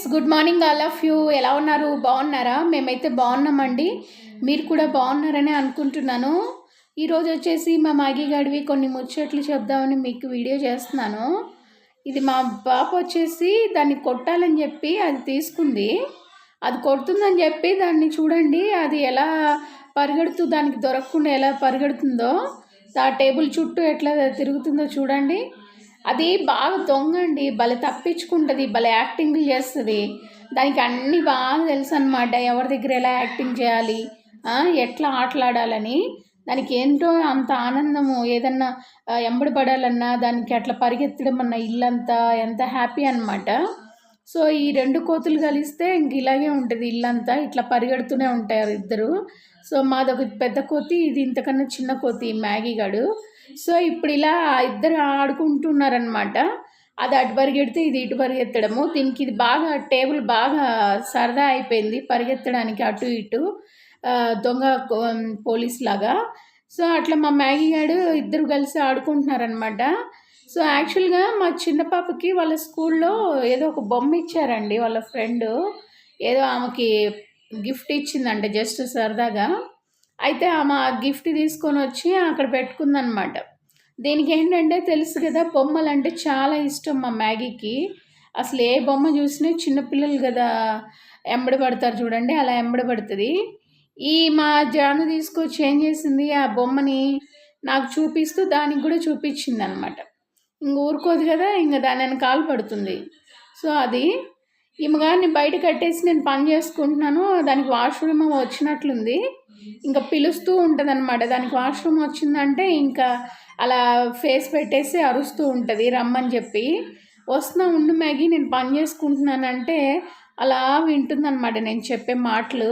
Friends good morning all of you ఎలా ఉన్నారు? బాగున్నారా? మేమైతే బాగున్నామండి. మీరు కూడా బాగున్నారని అనుకుంటున్నాను. ఈరోజు వచ్చేసి మా మాగి గడివి కొన్ని ముచ్చట్లు చెప్దామని మీకు వీడియో చేస్తున్నాను. ఇది మా బాప వచ్చేసి దాన్ని కొట్టాలని చెప్పి అది తీసుకుంది. అది కొడుతుందని చెప్పి దాన్ని చూడండి అది ఎలా పరిగెడుతూ దానికి దొరకకుండా ఎలా పరిగెడుతుందో ఆ టేబుల్ చుట్టూ ఎట్లా తిరుగుతుందో చూడండి. అది బాగా దొంగ అండి భలే తప్పించుకుంటుంది భలే యాక్టింగ్లు చేస్తుంది. దానికి అన్నీ బాగా తెలుసు అనమాట ఎవరి దగ్గర ఎలా యాక్టింగ్ చేయాలి ఎట్లా ఆటలాడాలని. దానికి ఏంటో అంత ఆనందము ఏదన్నా ఎంబడి పడాలన్నా దానికి అట్లా పరిగెత్తడం అన్న ఇల్లంతా ఎంత హ్యాపీ అనమాట సో ఈ రెండు కోతులు కలిస్తే ఇంక ఇలాగే ఉంటుంది ఇల్లంతా. ఇట్లా పరిగెడుతూనే ఉంటారు ఇద్దరు. సో మాదొక పెద్ద కోతి ఇది ఇంతకన్నా చిన్న కోతి మ్యాగీ గడు. సో ఇప్పుడు ఇలా ఇద్దరు ఆడుకుంటున్నారనమాట అది అటు పరిగెడితే ఇది ఇటు పరిగెత్తడము. దీనికి ఇది బాగా టేబుల్ బాగా సరదా అయిపోయింది పరిగెత్తడానికి అటు ఇటు. దొంగ పోలీస్ లాగా. సో అట్లా మా మ్యాగీ గారు ఇద్దరు కలిసి ఆడుకుంటున్నారనమాట సో యాక్చువల్గా మా చిన్న పాపకి వాళ్ళ స్కూల్లో ఏదో ఒక బొమ్మ ఇచ్చారండి వాళ్ళ ఫ్రెండ్. ఏదో ఆమెకి గిఫ్ట్ ఇచ్చిందంట జస్ట్ సరదాగా. అయితే ఆమె ఆ గిఫ్ట్ తీసుకొని వచ్చి అక్కడ పెట్టుకుందనమాట. దీనికి ఏంటంటే తెలుసు కదా బొమ్మలు అంటే చాలా ఇష్టం మా మ్యాగీకి. అసలు ఏ బొమ్మ చూసినా చిన్నపిల్లలు కదా ఎంబడి పడతారు చూడండి అలా ఎంబడి పడుతుంది ఈ మా జాను తీసుకొచ్చి ఏం చేసింది ఆ బొమ్మని నాకు చూపిస్తూ దానికి కూడా చూపించింది అనమాట ఇంక ఊరుకోదు కదా ఇంక దాని వెనకాల పడుతుంది. సో అది ఈమె బయట కట్టేసి నేను పని చేసుకుంటున్నాను దానికి వాష్రూమ్ వచ్చినట్లుంది. ఇంకా పిలుస్తూ ఉంటుంది అనమాట దానికి వాష్రూమ్ వచ్చిందంటే ఇంకా అలా ఫేస్ పెట్టేసి అరుస్తూ ఉంటుంది రమ్మని చెప్పి. వస్తున్నా ఉండు మ్యాగీ నేను పని చేసుకుంటున్నానంటే అలా వింటుందన్నమాట నేను చెప్పే మాటలు.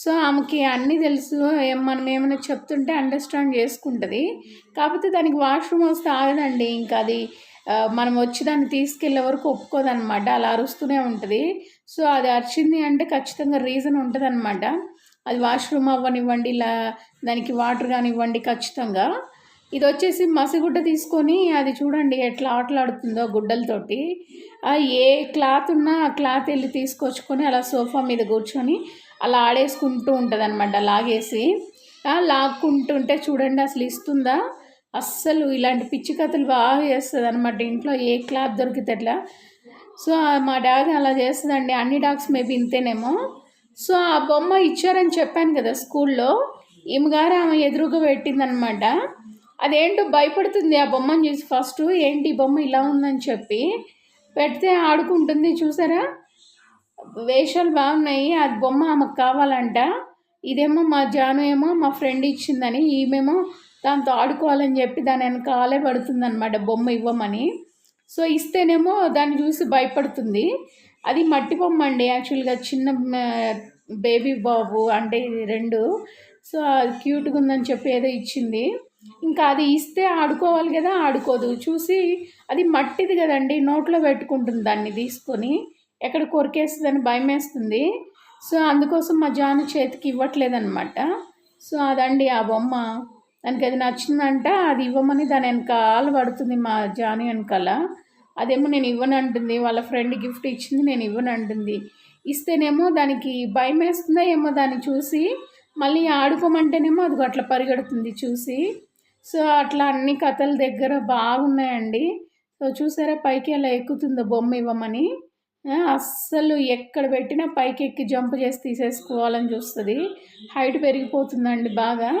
సో ఆమెకి అన్నీ తెలుసు మనం ఏమైనా చెప్తుంటే అండర్స్టాండ్ చేసుకుంటుంది. కాకపోతే దానికి వాష్రూమ్ వస్తే ఆగదండి. ఇంకా అది మనం వచ్చి దాన్ని తీసుకెళ్ళే వరకు ఒప్పుకోదనమాట అలా అరుస్తూనే ఉంటుంది. సో అది అరిచింది అంటే ఖచ్చితంగా రీజన్ ఉంటుంది అనమాట అది వాష్రూమ్ అవ్వనివ్వండి ఇలా దానికి వాటర్ కానివ్వండి ఖచ్చితంగా. ఇది వచ్చేసి మసిగుడ్డ తీసుకొని అది చూడండి ఎట్లా ఆటలాడుతుందో గుడ్డలతోటి. ఏ క్లాత్ ఉన్నా ఆ క్లాత్ వెళ్ళి తీసుకొచ్చుకొని అలా సోఫా మీద కూర్చొని అలా ఆడేసుకుంటూ ఉంటుంది అనమాట లాగేసి లాక్కుంటుంటే చూడండి అసలు ఇస్తుందా? అస్సలు ఇలాంటి పిచ్చి కథలు బాగా చేస్తుంది అనమాట ఇంట్లో ఏ క్లాత్ దొరికితే అట్లా సో మా డాగ్ అలా చేస్తుందండి అన్ని డాగ్స్ మేబీ ఇంతేనేమో. సో ఆ బొమ్మ ఇచ్చారని చెప్పాను కదా స్కూల్లో ఈమె ఆమె ఎదురుగా పెట్టిందనమాట అదేంటో భయపడుతుంది ఆ బొమ్మను చూసి ఫస్ట్ ఏంటి ఈ బొమ్మ ఇలా ఉందని చెప్పి? పెడితే ఆడుకుంటుంది చూసారా? వేషాలు బాగున్నాయి. అది బొమ్మ ఆమెకు కావాలంట. ఇదేమో మా జాను ఏమో మా ఫ్రెండ్ ఇచ్చిందని ఈమెమో దాంతో ఆడుకోవాలని చెప్పి దాని వెనకాలే పడుతుందనమాట బొమ్మ ఇవ్వమని. సో ఇస్తేనేమో దాన్ని చూసి భయపడుతుంది. అది మట్టి బొమ్మ అండి. యాక్చువల్గా చిన్న బేబీ బాబు అంటే ఇది రెండు. సో అది క్యూట్గా ఉందని చెప్పి ఏదో ఇచ్చింది. ఇంకా అది ఇస్తే ఆడుకోవాలి కదా ఆడుకోదు. చూసి అది మట్టిది కదండి నోట్లో పెట్టుకుంటుంది దాన్ని తీసుకొని. ఎక్కడ కొరికేస్తుందని భయం వేస్తుంది సో అందుకోసం మా జాను చేతికి ఇవ్వట్లేదన్నమాట. సో అదండి ఆ బొమ్మ. దానికి అది నచ్చిందంట అది ఇవ్వమని దాని వెనకాల పడుతుంది మా జాను వెనకాల. అదేమో నేను ఇవ్వనంటుంది వాళ్ళ ఫ్రెండ్ గిఫ్ట్ ఇచ్చింది నేను ఇవ్వనంటుంది. ఇస్తేనేమో దానికి భయం వేస్తుందో ఏమో దాన్ని చూసి మళ్ళీ ఆడుకోమంటేనేమో అది అట్లా పరిగెడుతుంది చూసి. సో అట్లా అన్ని కథల దగ్గర బాగున్నాయండి. సో చూసారా పైకి అలా ఎక్కుతుందో బొమ్మ ఇవ్వమని. అస్సలు ఎక్కడ పెట్టినా పైకి ఎక్కి జంప్ చేసి తీసేసుకోవాలని చూస్తుంది. హైట్ పెరిగిపోతుందండి బాగా.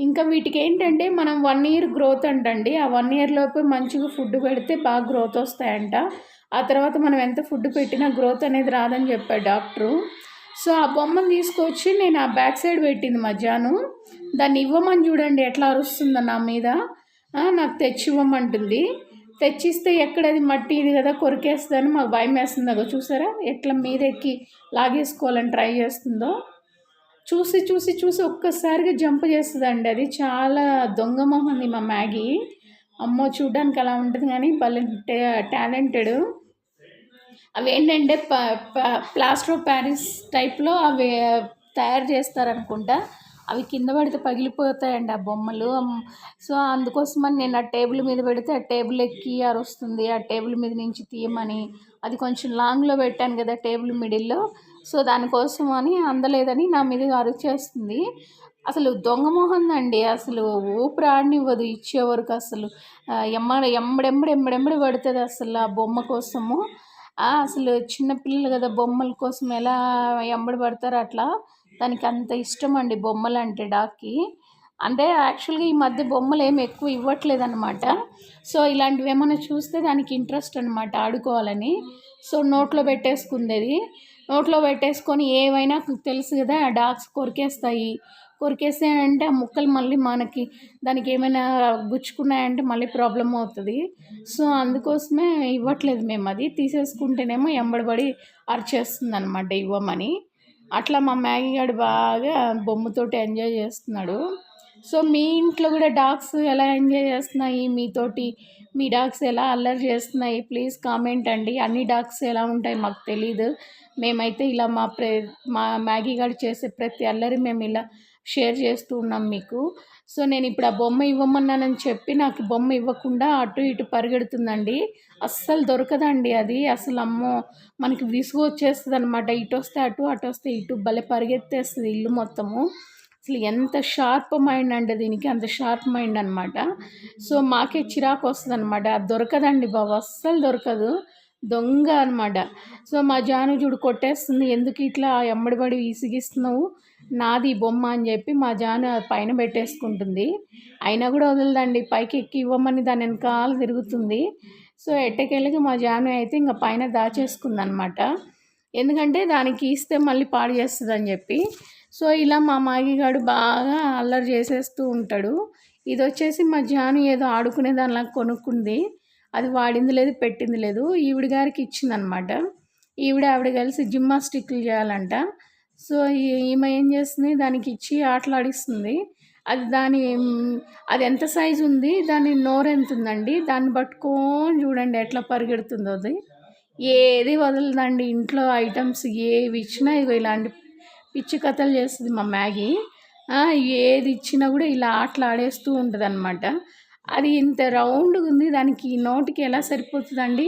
ఇంకా వీటికి ఏంటంటే మనం వన్ ఇయర్ గ్రోత్ అంటండి. ఆ వన్ ఇయర్ లోపు మంచిగా ఫుడ్ పెడితే బాగా గ్రోత్ వస్తాయంట. ఆ తర్వాత మనం ఎంత ఫుడ్ పెట్టినా గ్రోత్ అనేది రాదని చెప్పాడు డాక్టరు. సో ఆ బొమ్మను తీసుకొచ్చి నేను ఆ బ్యాక్ సైడ్ పెట్టింది మధ్యాహ్నం. దాన్ని ఇవ్వమని చూడండి ఎట్లా అరుస్తుందో నా మీద. నాకు తెచ్చి ఇవ్వమంటుంది. తెచ్చిస్తే ఎక్కడది? మట్టి ఇది కదా కొరికేస్తుందని మాకు భయం వేస్తుంది అగో చూసారా? ఎట్లా మీద ఎక్కి లాగేసుకోవాలని ట్రై చేస్తుందో. చూసి చూసి చూసి ఒక్కసారిగా జంప్ చేస్తుందండి అది. చాలా దొంగ ఉంది మా మ్యాగీ. అమ్మో చూడ్డానికి అలా ఉంటుంది కానీ భలే టాలెంటెడ్. అవి ఏంటంటే ప ప- ప్లాస్టర్ ఆఫ్ ప్యారిస్ టైప్లో అవి తయారు చేస్తారనుకుంటా. అవి కింద పడితే పగిలిపోతాయండి ఆ బొమ్మలు. సో అందుకోసమని నేను ఆ టేబుల్ మీద పెడితే ఆ టేబుల్ ఎక్కి అరుస్తుంది. ఆ టేబుల్ మీద నుంచి తీయమని. అది కొంచెం లాంగ్లో పెట్టాను కదా టేబుల్ మిడిల్లో సో దానికోసం అని అందలేదని నా మీద అరుచేస్తుంది అసలు దొంగ మొహం అండి అసలు ఊపిరి ఆడనివ్వదు ఇచ్చే వరకు అసలు. ఆ, ఎమ్మడ ఎమ్మడెమ్మడి ఎంబడెంబడి పడుతుంది అసలు ఆ బొమ్మ కోసము. అసలు చిన్నపిల్లలు కదా బొమ్మల కోసం ఎలా ఎంబడి పడతారు అట్లా. దానికి అంత ఇష్టం అండి బొమ్మలు అంటే డాక్కి అంటే యాక్చువల్గా ఈ మధ్య బొమ్మలు ఏమి ఎక్కువ ఇవ్వట్లేదు అనమాట సో ఇలాంటివి ఏమైనా చూస్తే దానికి ఇంట్రెస్ట్ అనమాట ఆడుకోవాలని. సో నోట్లో పెట్టేసుకుంది అది నోట్లో పెట్టేసుకొని ఏవైనా తెలుసు కదా డాగ్స్ కొరికేస్తాయి. కొరికేసాయంటే ఆ ముక్కలు మళ్ళీ మనకి దానికి ఏమైనా గుచ్చుకున్నాయంటే మళ్ళీ ప్రాబ్లం అవుతుంది. సో అందుకోసమే ఇవ్వట్లేదు మేము అది తీసేసుకుంటేనేమో ఎంబడబడి అరిచేస్తుంది అనమాట ఇవ్వమని. అట్లా మా మ్యాగీ గాడు బాగా బొమ్మతోటి ఎంజాయ్ చేస్తున్నాడు. సో మీ ఇంట్లో కూడా డాగ్స్ ఎలా ఎంజాయ్ చేస్తున్నాయి? మీతోటి మీ డాగ్స్ ఎలా అల్లరి చేస్తున్నాయి? ప్లీజ్ కామెంట్ అండి. అన్ని డాగ్స్ ఎలా ఉంటాయి మాకు తెలీదు. మేమైతే ఇలా మా ప్రే మా మ్యాగీ గారు చేసే ప్రతి అల్లరి మేము ఇలా షేర్ చేస్తూ ఉన్నాం మీకు. సో నేను ఇప్పుడు ఆ బొమ్మ ఇవ్వమన్నానని చెప్పి నాకు బొమ్మ ఇవ్వకుండా అటు ఇటు పరిగెడుతుందండి. అస్సలు దొరకదండి అది. అసలు అమ్మో మనకి విసుగు వచ్చేస్తుంది అనమాట ఇటు వస్తే అటు అటు వస్తే ఇటు. భలే పరిగెత్తేస్తుంది ఇల్లు మొత్తము. అసలు ఎంత షార్ప్ మైండ్ అండి దీనికి. అంత షార్ప్ మైండ్ అనమాట సో మాకే చిరాకు వస్తుంది అనమాట అది దొరకదండి బాబు. అస్సలు దొరకదు. దొంగ అనమాట సో మా జాను చూడు కొట్టేస్తుంది. ఎందుకు ఇట్లా ఎమ్మడిబడి విసిగిస్తున్నావు? నాది బొమ్మ అని చెప్పి మా జాను అది పైన పెట్టేసుకుంటుంది. అయినా కూడా వదలదండి. పైకి ఎక్కి ఇవ్వమని దాని వెనకాల తిరుగుతుంది. సో ఎట్టకెళ్ళకి మా జాను అయితే ఇంకా పైన దాచేసుకుంది అనమాట ఎందుకంటే దానికి ఇస్తే మళ్ళీ పాడు చేస్తుంది అని చెప్పి. సో ఇలా మా మాగిగాడు బాగా అల్లరి చేసేస్తూ ఉంటాడు. ఇది వచ్చేసి మా జాను ఏదో ఆడుకునే దానిలా కొనుక్కుంది. అది వాడింది లేదు పెట్టింది లేదు. ఈవిడ గారికి ఇచ్చిందనమాట. ఈవిడ ఆవిడ కలిసి జిమ్నాస్టిక్లు చేయాలంట. సో ఈమె ఏం చేస్తుంది? దానికి ఇచ్చి ఆటలాడిస్తుంది. అది దాని అది ఎంత సైజు ఉంది? దాని నోరు ఎంత ఉందండి? దాన్ని పట్టుకొని చూడండి ఎట్లా పరిగెడుతుందో అది. ఏది వదలదండి ఇంట్లో ఐటమ్స్ ఏవి ఇచ్చినా ఇగో ఇలాంటి పిచ్చి కథలు చేస్తుంది మా మ్యాగీ. ఏది ఇచ్చినా కూడా ఇలా ఆటలు ఆడేస్తూ ఉంటుంది అనమాట అది ఇంత రౌండ్గా ఉంది దానికి నోటికి ఎలా సరిపోతుందండి?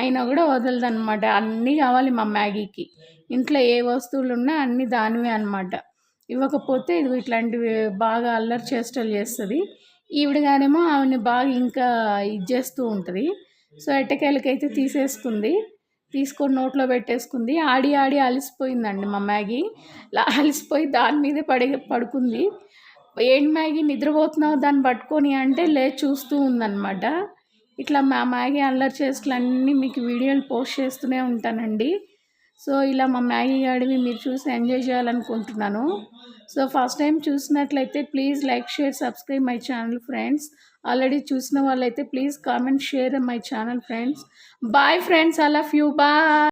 అయినా కూడా వదలదు అనమాట అన్నీ కావాలి మా మ్యాగీకి. ఇంట్లో ఏ వస్తువులు ఉన్నా అన్నీ దానివే అనమాట ఇవ్వకపోతే ఇది ఇట్లాంటివి బాగా అల్లరి చేష్టలు చేస్తుంది. ఈవిడగానేమో ఆవిడని బాగా ఇంకా ఇది చేస్తూ ఉంటుంది. సో ఎట్టకేలకైతే తీసేసుకుంది. తీసుకొని నోట్లో పెట్టేసుకుంది. ఆడి ఆడి అలసిపోయిందండి మా మ్యాగీ. అలసిపోయి దాని మీదే పడి పడుకుంది. ఏంటి మ్యాగీ నిద్రపోతున్నావు? దాన్ని పట్టుకొని అంటే లే చూస్తూ ఉందన్నమాట. ఇట్లా మా మ్యాగీ అల్లరి చేష్టలు మీకు వీడియోలు పోస్ట్ చేస్తూనే ఉంటానండి. సో ఇలా మా మ్యాగీ గాడివి మీరు చూసి ఎంజాయ్ చేయాలనుకుంటున్నాను. సో ఫస్ట్ టైం చూసినట్లయితే please like share subscribe my channel friends. Already చూసిన వాళ్ళైతే please comment share my channel friends. Bye friends I love you bye.